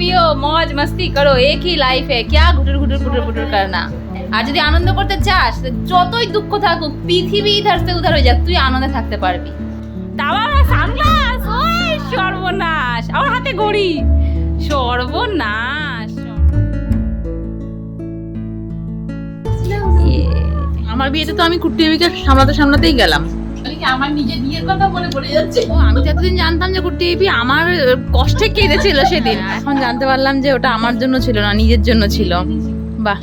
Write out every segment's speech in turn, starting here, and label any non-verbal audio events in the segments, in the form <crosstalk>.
পিও মজ মস্তি করো একই লাইফে হে ক্যা ঘুটুর ঘুটুর পুটুর পুটুর করনা? আর যদি আনন্দ করতে চাস যতই দুঃখ থাকুক পৃথিবী ধারতে উধার হয়ে যাক তুই আনন্দে থাকতে পারবি। দাবার সানগ্লাস সর্বনাশ। আমার হাতে ঘড়ি। সর্বনাশ। আমার বিয়েতে তো আমি কুট্টি সামলাতে সামলাতেই গেলাম। আমার নিজের বিয়ের কথা মনে পড়ে যাচ্ছে? ও আমি জানতাম যে কুট্টি বেবি আমার কষ্টে কেঁদেছিল সেদিন। এখন জানতে পারলাম যে ওটা আমার জন্য ছিল না নিজের জন্য ছিল। বাহ।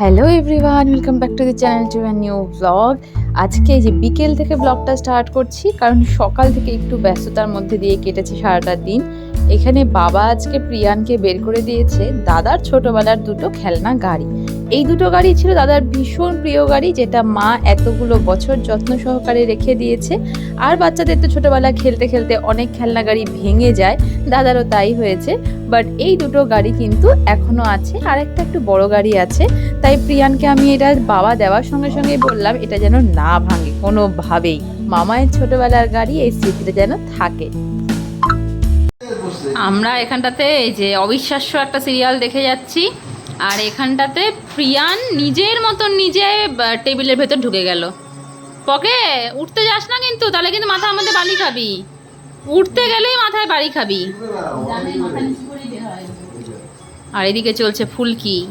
Hello everyone welcome back to the channel to new blog আজকে এই যে বিকেল থেকে ব্লগটা স্টার্ট করছি, কারণ সকাল থেকে একটু ব্যস্ততার মধ্যে দিয়ে কেটেছে সারাটা দিন। এখানে বাবা আজকে প্রিয়ানকে বের করে দিয়েছে, দাদার ছোটবেলার দুটো খেলনা গাড়ি। এই দুটো গাড়ি ছিল দাদার ভীষণ প্রিয় গাড়ি, যেটা মা এতগুলো বছর যত্ন সহকারে রেখে দিয়েছে। আর বাচ্চাদের তো ছোটবেলা খেলতে খেলতে অনেক খেলনা গাড়ি ভেঙে যায়, দাদারও তাই হয়েছে। বাট এই দুটো গাড়ি কিন্তু এখনও আছে। আর একটা একটু বড় গাড়ি আছে। তাই প্রিয়ানকে আমি এটা বাবা দেওয়ার সঙ্গে সঙ্গে বললাম, এটা যেন না ভাঙে কোনোভাবেই। মামায়ের ছোটবেলার গাড়ি, এই স্মৃতিটা যেন থাকে। আমরা এখানটাতে এই যে অবিশ্বাস্য একটা সিরিয়াল দেখে যাচ্ছি। আর এখানটাতে প্রিয়ান নিজের মতন নিজে টেবিলের ভেতর ঢুকে গেল। পকে, উঠতে যাস না কিন্তু, তাহলে কিন্তু মাথা আমাদের বালি খাবি। উঠতে গেলেই মাথায় বাড়ি খাবি। আর এদিকে চলছে ফুলকি।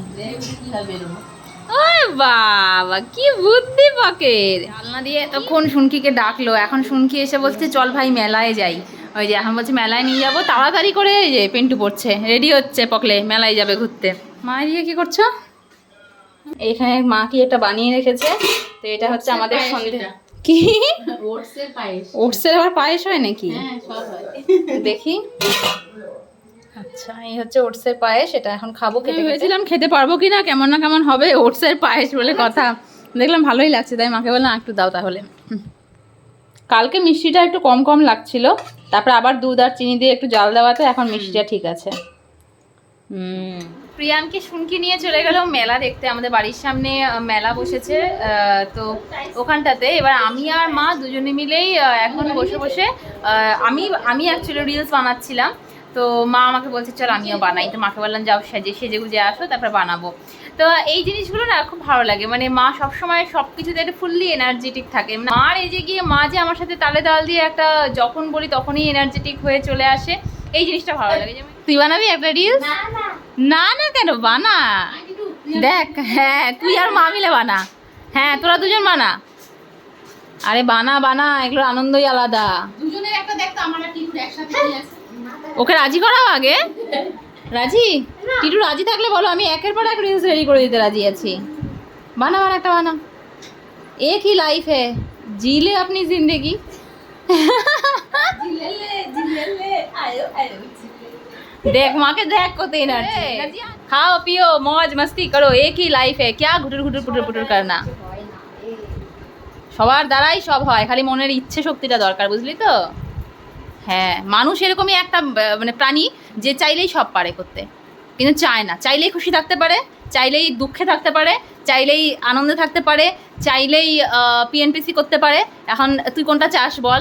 ওই বাবা, কি বুদ্ধি পকের। জানলা দিয়ে এতক্ষণ শুনকিকে ডাকলো। এখন শুনকি এসে বলছে, চল ভাই, মেলায় যাই। ওই যে এখন বলছে, মেলায় নিয়ে যাব। তাড়াতাড়ি করে যে পেন্টু পড়ছে রেডি হচ্ছে পকলে, মেলায় যাবে ঘুরতে। মা এদিকে কি করছ? এখানে মা কি একটা বানিয়ে রেখেছে? তো এটা হচ্ছে আমাদের সন্ধে কি? ওটসের আবার পায়েস হয় নাকি? হ্যাঁ দেখি। আচ্ছা এই হচ্ছে ওটসের পায়েস এটা এখন খাব খেতে ভেবেছিলাম খেতে পারব কি না কেমন না কেমন হবে ওটসের পায়েস বলে কথা। দেখলাম ভালোই লাগছে তাই মাকে বললাম একটু দাও তাহলে। কালকে মিষ্টিটা একটু কম কম লাগছিল তারপর আবার দুধ আর চিনি দিয়ে একটু জাল দেওয়াতে এখন মিষ্টিটা ঠিক আছে। হুম। প্রিয়ানকে শুনকি নিয়ে চলে গেল মেলা দেখতে। আমাদের বাড়ির সামনে মেলা বসেছে তো ওখানটাতে। এবার আমি আর মা দুজনে মিলেই এখন বসে বসে আমি আমি অ্যাকচুয়ালি রিলস বানাচ্ছিলাম। তো মা আমাকে বলছে, চল আমিও বানাই। তো মাকে বললাম, যাও সেজে সেজে গুজে আসো, তারপর বানাবো। তো এই জিনিসগুলো না খুব ভালো লাগে। মানে মা সবসময় সব কিছুতে একটা ফুললি এনার্জেটিক থাকে। মার এই যে গিয়ে, মা যে আমার সাথে তালে তাল দিয়ে একটা যখন বলি তখনই এনার্জেটিক হয়ে চলে আসে। এই জিনিসটা ভালো লাগে। যেমন তুই বানাবি একটা রিলস না না কেন? বানা। দেখ হ্যাঁ তুই আর মা মিলে বানা। হ্যাঁ তোরা দুজন বানা। আরে বানা বানা এগুলো আনন্দই আলাদা। হ্যাঁ। ওকে রাজি করাও আগে? রাজি? টিটু রাজি থাকলে বলো আমি একের পর এক রিলস রেডি করে দিতে রাজি আছি। বানা বানা একটা বানা। এ কি লাইফ হে জিলে আপনি জিন্দেগি। জিলে জিলে আয়ো আয়ো देख माँ के देख को तेना खाओ पियो मौज मस्ती करो एक ही लाइफ है क्या घुटुर घुटुर पुटुर पुटुर करना সবার দ্বারাই সব হয় খালি মনের ইচ্ছে শক্তিটা দরকার বুঝলি তো হ্যাঁ মানুষ এরকমই একটা আহ, মানে প্রাণী যে চাইলেই সব পারে করতে কিন্তু চায় না চাইলেই খুশি থাকতে পারে চাইলেই দুঃখে থাকতে পারে চাইলেই আনন্দে থাকতে পারে চাইলেই পিএনপিসি করতে পারে এখন তুই কোনটা চাস বল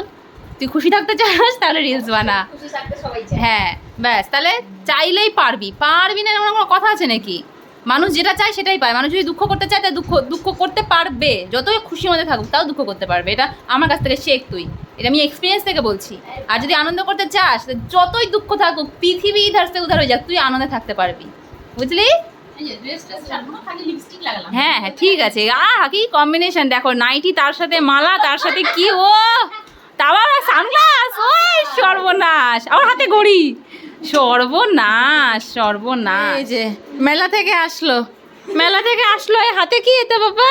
তুই খুশি থাকতে চাস তাহলে রিলস বানা খুশি থাকতে সবাই চায় হ্যাঁ ব্যাস তাহলে চাইলেই পারবি। পারবি না এমন কোনো কথা আছে নাকি? মানুষ যেটা চায় সেটাই পায়। মানুষ যদি দুঃখ করতে চায় তাই দুঃখ দুঃখ করতে পারবে। যতই খুশি মধ্যে থাকুক তাও দুঃখ করতে পারবে। এটা আমার কাছ থেকে শেখ তুই। এটা আমি এক্সপিরিয়েন্স থেকে বলছি। আর যদি আনন্দ করতে চাস যতই দুঃখ থাকুক পৃথিবী ইধার সে উধার হয়ে যাক তুই আনন্দে থাকতে পারবি। বুঝলি? হ্যাঁ হ্যাঁ ঠিক আছে। আহ কি কম্বিনেশন দেখো নাইটি তার সাথে মালা তার সাথে কি ও! তাও সানগ্লাস ওই সর্বনাশ! আমার হাতে ঘড়ি। সর্বনাশ সর্বনাশ। এই যে মেলা থেকে আসলো। মেলা থেকে আসলো এই হাতে কি এটা বাবা?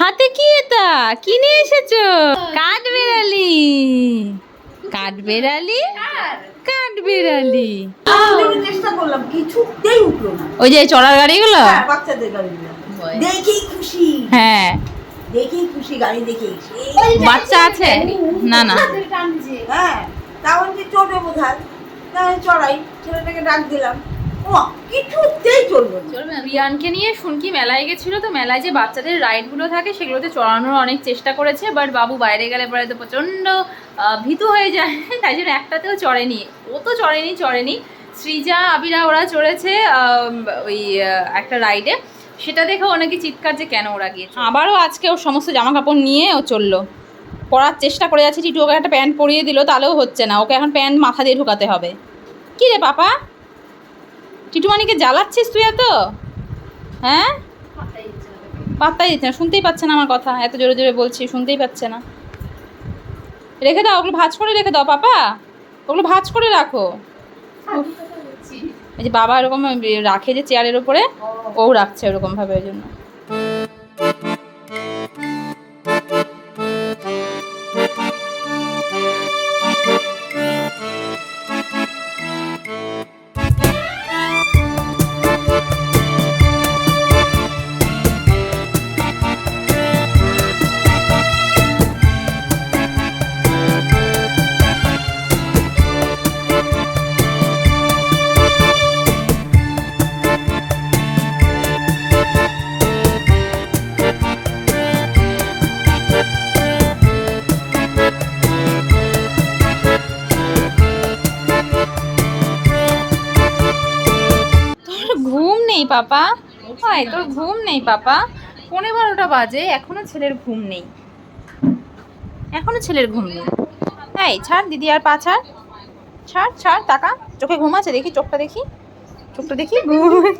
হাতে কি এটা? কি নিয়ে এসেছ? কাঠ বেড়ালি। কাঠ বেড়ালি? কাঠ বেড়ালি। চেষ্টা করলাম কিছুতেই উঠল না ওই যে চড়ার গাড়িগুলো? হ্যাঁ, বাচ্চাদের গাড়িগুলো। দেখেই খুশি। হ্যাঁ। দেখেই খুশি গাড়ি দেখেই বাচ্চা আছে? না না। হ্যাঁ চড়বে বোধ হয় তাহলে চড়াই ছেলেটাকে ডাক দিলাম। ও ও কিছুতেই চলবে চলবে রিয়ানকে নিয়ে শুনকি মেলায় গেছিল তো মেলায় যে বাচ্চাদের রাইডগুলো থাকে সেগুলোতে চড়ানোর অনেক চেষ্টা করেছে বাট বাবু বাইরে গেলে পরে তো প্রচণ্ড ভীতু হয়ে যায়। <laughs> তাই জন্য একটাতেও চড়েনি। ও তো চড়েনি চড়েনি। সৃজা আবিরা ওরা চড়েছে ওই একটা রাইডে। সেটা দেখে অনেকে চিৎকার যে কেন ওরা গিয়েছে। আবারও আজকে ওর সমস্ত জামা কাপড় নিয়ে ও চলল। পরার চেষ্টা করে যাচ্ছে টিটু ওকে একটা প্যান্ট পরিয়ে দিল তাহলেও হচ্ছে না। ওকে এখন প্যান্ট মাথা দিয়ে ঢুকাতে হবে। কি রে পাপা টিটুমানিকে জ্বালাচ্ছিস তুই এত? হ্যাঁ? পাত্তাই দিচ্ছে না শুনতেই পাচ্ছে না আমার কথা এত জোরে জোরে বলছি শুনতেই পাচ্ছে না। রেখে দাও ওগুলো ভাজ করে রেখে দাও পাপা। ওগুলো ভাজ করে রাখো। এই যে বাবা এরকম রাখে যে চেয়ারের উপরে ও রাখছে ওরকমভাবে ওই জন্য। পাপা হয় তোর ঘুম নেই পাপা পনেরো বারোটা বাজে এখনও ছেলের ঘুম নেই। এখনও ছেলের ঘুম নেই। এই ছাড় দিদি আর পা ছাড়। ছাড় ছাড় তাকা। চোখে ঘুম আছে দেখি চোখটা দেখি। চোখটা দেখি ঘুম।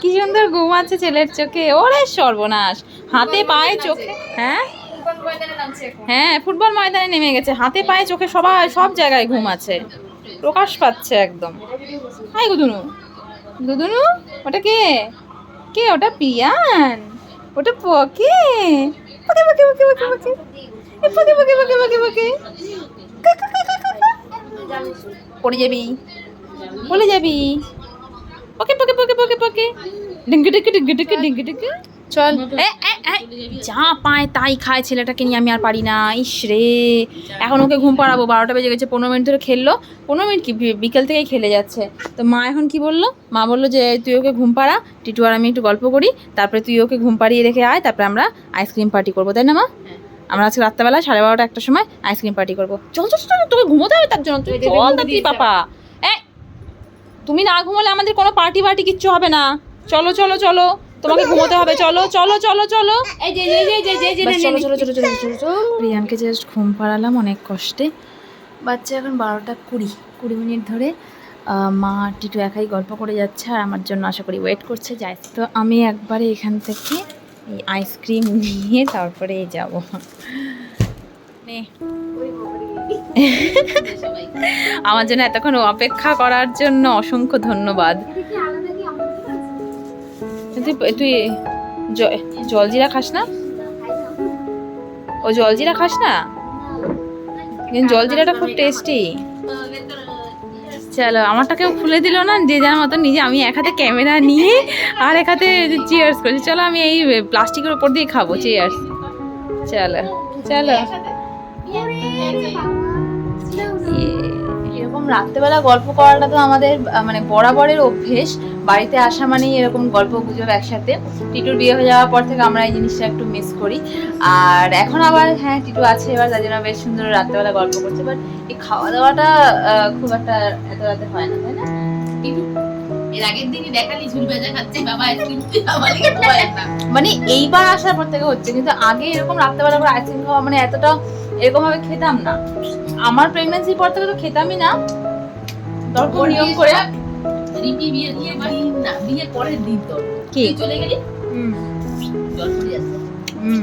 কি সুন্দর ঘুম আছে ছেলের চোখে। ওরে সর্বনাশ। হাতে পায়ে চোখে হ্যাঁ? হ্যাঁ ফুটবল ময়দানে নেমে গেছে। হাতে পায়ে চোখে সবাই সব জায়গায় ঘুম আছে। প্রকাশ পাচ্ছে একদম। হাই গুদুনু দুদুনু, ওটা কে? কে? ওটা পিয়ান। ওটা পকে পকে পকে পকে পকে পকে। এ, পকে পকে পকে পকে পকে। পড়ে যাবি। বলে যাবি। পকে পকে পকে পকে পকে। ডিঙ্গি ডিঙ্গি ডিঙ্গি ডিঙ্গি ডিঙ্গি ডিঙ্গি। চল। যা পায় তাই খায় ছেলেটাকে নিয়ে আমি আর পারি না। ইস রে। এখন ওকে ঘুম পাড়াবো। বারোটা বেজে গেছে পনেরো মিনিট ধরে খেললো। পনেরো মিনিট কি? বিকেল থেকেই খেলে যাচ্ছে। তো মা এখন কি বলল? মা বলল যে তুই ওকে ঘুম পাড়া। টিটু আর আমি একটু গল্প করি। তারপরে তুই ওকে ঘুম পাড়িয়ে রেখে আয়। তারপরে আমরা আইসক্রিম পার্টি করব। তাই না মা? আমরা আজকে রাত্রেবেলা সাড়ে বারোটা একটা সময় আইসক্রিম পার্টি করব। চল চল চল তোকে ঘুমোতে হবে তার জন্য। তুই চল তুই পাপা তুমি না ঘুমোলে আমাদের কোনো পার্টি পার্টি কিচ্ছু হবে না। চলো চলো চলো। তোমাকে ঘুমোতে হবে। চলো চলো চলো চলো। এই যে যে যে যে যে বাস চলো চলো চলো চলো চলো চলো। রিয়ানকে জাস্ট ঘুম পাড়ালাম অনেক কষ্টে। বাচ্চা এখন বারোটা কুড়ি কুড়ি মিনিট ধরে। মা টিটু একাই গল্প করে যাচ্ছে আর আমার জন্য আশা করি ওয়েট করছে যাই তো আমি একবারে এখান থেকে এই আইসক্রিম নিয়ে তারপরে যাব। নে। আমার জন্য এতক্ষণ অপেক্ষা করার জন্য অসংখ্য ধন্যবাদ। তুই তুই জ- জলজিরা খাস না? ও জলজিরা খাস না? কিন্তু জলজিরাটা খুব টেস্টি চলো আমারটাকেও খুলে দিল না, যে যার মতো নিজে আমি এক হাতে ক্যামেরা নিয়ে আর এক হাতে চিয়ার্স করছি। চলো, আমি এই প্লাস্টিকের উপর দিয়ে খাব চিয়ার্স চলো চলো। রাত্রেবেলা গল্প করাটা তো আমাদের মানে বরাবরের অভ্যেস। বাড়িতে আসা মানেই এরকম গল্প গুজব একসাথে। টিটুর বিয়ে হয়ে যাওয়ার পর থেকে আমরা এই জিনিসটা একটু মিস করি। আর এখন আবার হ্যাঁ টিটু আছে এবার তার জন্য বেশ সুন্দর রাত্রেবেলা গল্প করছে। বাট এই খাওয়া দাওয়াটা আহ, খুব একটা এত রাতে হয় না তাই না? এর আগের দিনই দেখালি ঝুল ভেজা খাচ্ছে বাবা আইসক্রিম তুই আমার দিকে খাওয়ায় না মানে এইবার আসার পর থেকে হচ্ছে কিন্তু আগে এরকম রাত্রেবেলা করে আইসক্রিম খাওয়া মানে এতটা এরকম ভাবে খেতাম না। আমার প্রেগনেন্সির পর থেকে তো খেতামই না। নিয়ম করে। রিপি বিয়ে দিয়ে না বিয়ে পরের দিন তোর কি? চলে গেলি? হুম, জল পড়ে যাচ্ছে হুম।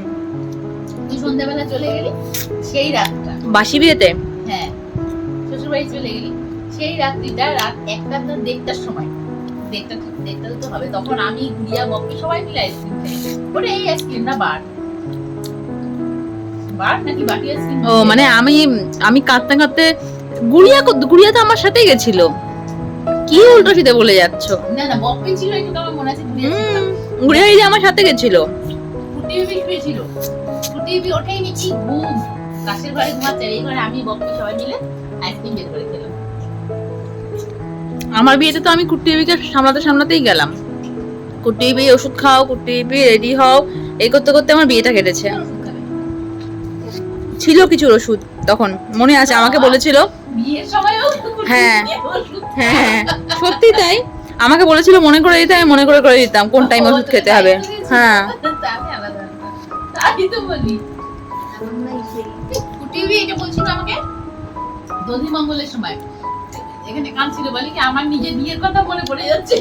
তুই সন্ধ্যাবেলা চলে গেলি সেই রাতটা। বাসি বিয়েতে? হ্যাঁ শ্বশুর বাড়ি চলে গেলি সেই রাত্রিটা রাত একটা না দেড়টার সময়। দেড়টা দেড়টা তো হবে তখন আমি গুড়িয়া বকে সবাই মিলে আইসক্রিম খাই ওরে এই আইসক্রিম না বার ও মানে আমি আমি কাঁদতে কাঁদতে গুড়িয়া গুড়িয়া তো আমার সাথেই গেছিল। কি উল্টো সিধে বলে যাচ্ছ? না না বকপেন ছিল একটু তো আমার মনে আছে গুড়িয়া ছিল। যে আমার সাথে গেছিল। উবি ওঠেই নিচি ঘুম। কাশের ঘরে ঘুমাচ্ছে এই ঘরে আমি বকপি সবাই মিলে আইসক্রিম বের করে খেলাম। আমার বিয়েতে তো আমি কুট্টি বিবিকে সামলাতে সামলাতেই গেলাম। কুট্টি বিবি ওষুধ খাও কুট্টি রেডি হও এই করতে করতে আমার বিয়েটা কেটেছে। ছিল কিছু ওষুধ তখন। মনে আছে, আমাকে বলেছিল। হ্যাঁ। হ্যাঁ হ্যাঁ। সত্যি তাই। আমাকে বলেছিল, মনে করে দিতে, আমি মনে করে করে দিতাম কোন টাইম ওষুধ খেতে হবে। হ্যাঁ। এখানে কাঁদছিল বলে কি আমার নিজের বিয়ের কথা মনে পড়ে যাচ্ছে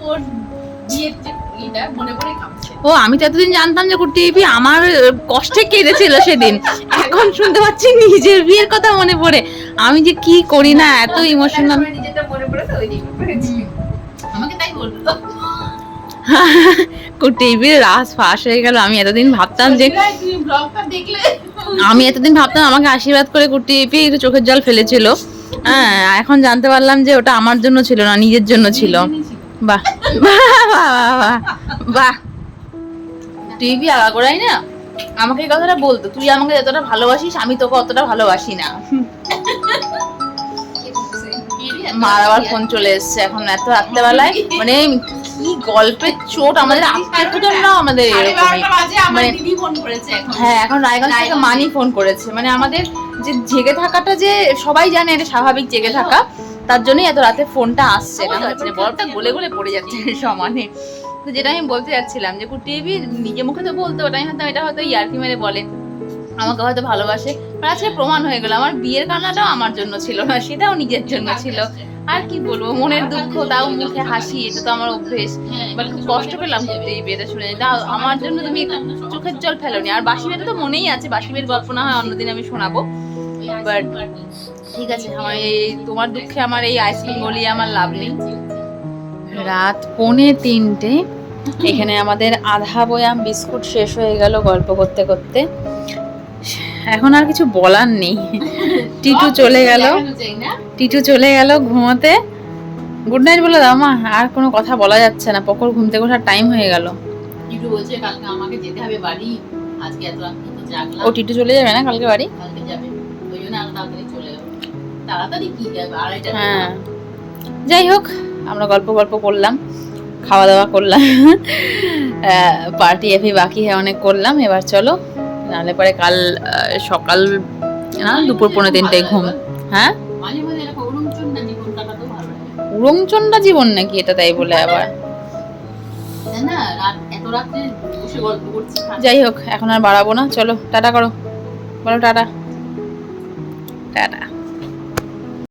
ওর ও আমি তো এতদিন জানতাম যে কুট্টি বিবি আমার কষ্টে কেঁদেছিল সেদিন। এখন শুনতে পাচ্ছি নিজের বিয়ের কথা মনে পড়ে। আমি যে কি করি না এত ইমোশনাল। আমাকে তাই <laughs> রাস ফাঁস হয়ে গেল। আমি এতদিন ভাবতাম যে আমি এতদিন ভাবতাম আমাকে আশীর্বাদ করে কুট্টি পিপি একটু চোখের জল ফেলেছিল। হ্যাঁ এখন জানতে পারলাম যে ওটা আমার জন্য ছিল না নিজের জন্য ছিল। বাহ। বাহ বাহ বাহ, বাহ বাহ। টিভি আগাগোড়াই না? আমাকে এই কথাটা বলতো। তুই আমাকে যতটা ভালোবাসিস আমি তোকে অতটা ভালোবাসি না। মার আবার ফোন চলে এসছে এখন এত রাত্রেবেলায়। মানে কি গল্পের চোট আমাদের আত্মীয় স্বজনরাও আমাদের মানে- হ্যাঁ এখন রায়গঞ্জ থেকে মানি ফোন করেছে। মানে আমাদের যে জেগে থাকাটা যে সবাই জানে এটা স্বাভাবিক জেগে থাকা। তার জন্যই এত রাতে ফোনটা আসছে না? হচ্ছে বরফটা গলে গলে পড়ে যাচ্ছে সমানে। তো যেটা আমি বলতে যাচ্ছিলাম যে টিভি নিজে মুখে তো বলতো ওটাই হয়তো এটা হয়তো ইয়ার্কি মেরে বলে। আমাকে হয়তো ভালোবাসে। আর আজকে প্রমাণ হয়ে গেল আমার বিয়ের কান্নাটাও আমার জন্য ছিল না সেটাও নিজের জন্য ছিল। আর কি বলব মনের দুঃখ তাও মুখে হাসি এটা তো আমার অভ্যেস। হ্যাঁ, বাট খুব কষ্ট পেলাম এই বিয়েটা শুনে। এটা আমার জন্য তুমি চোখের জল ফেলোনি। আর বাসি তো মনেই আছে বাসি বিয়ের গল্প না হয় অন্যদিন আমি শোনাবো। But- ঠিক আছে আমার এই তোমার দুঃখে আমার এই আইসক্রিম বলিয়ে আমার লাভ নেই। রাত পৌনে তিনটে এখানে আমাদের আধা বয়াম বিস্কুট শেষ হয়ে গেল গল্প করতে করতে। এখন আর কিছু বলার নেই। টিটু চলে গেল। টিটু চলে গেল ঘুমোতে। গুড নাইট বলে দাও মা আর কোনো কথা বলা যাচ্ছে না। পকর ঘুমতে ওঠার টাইম হয়ে গেল। একটু বলছে কালকে আমাকে যেতে হবে বাড়ি। আজকে এত রাত পর্যন্ত জাগলাম। ও টিটু চলে যাবে না কালকে বাড়ি? কালকে যাবে। ওই জন্য আরও তাড়াতাড়ি হ্যাঁ। যাই হোক আমরা গল্প গল্প করলাম খাওয়া দাওয়া করলাম পার্টি এফি বাকি হ্যাঁ অনেক করলাম। এবার চলো নাহলে পরে কাল সকাল না দুপুর পনেরো তিনটায় ঘুম। হ্যাঁ? না জীবন উড়ংচন্ডা নাকি এটা তাই বলে আবার? যাই হোক এখন আর বাড়াবো না। চলো টাটা করো। বলো টাটা। টাটা।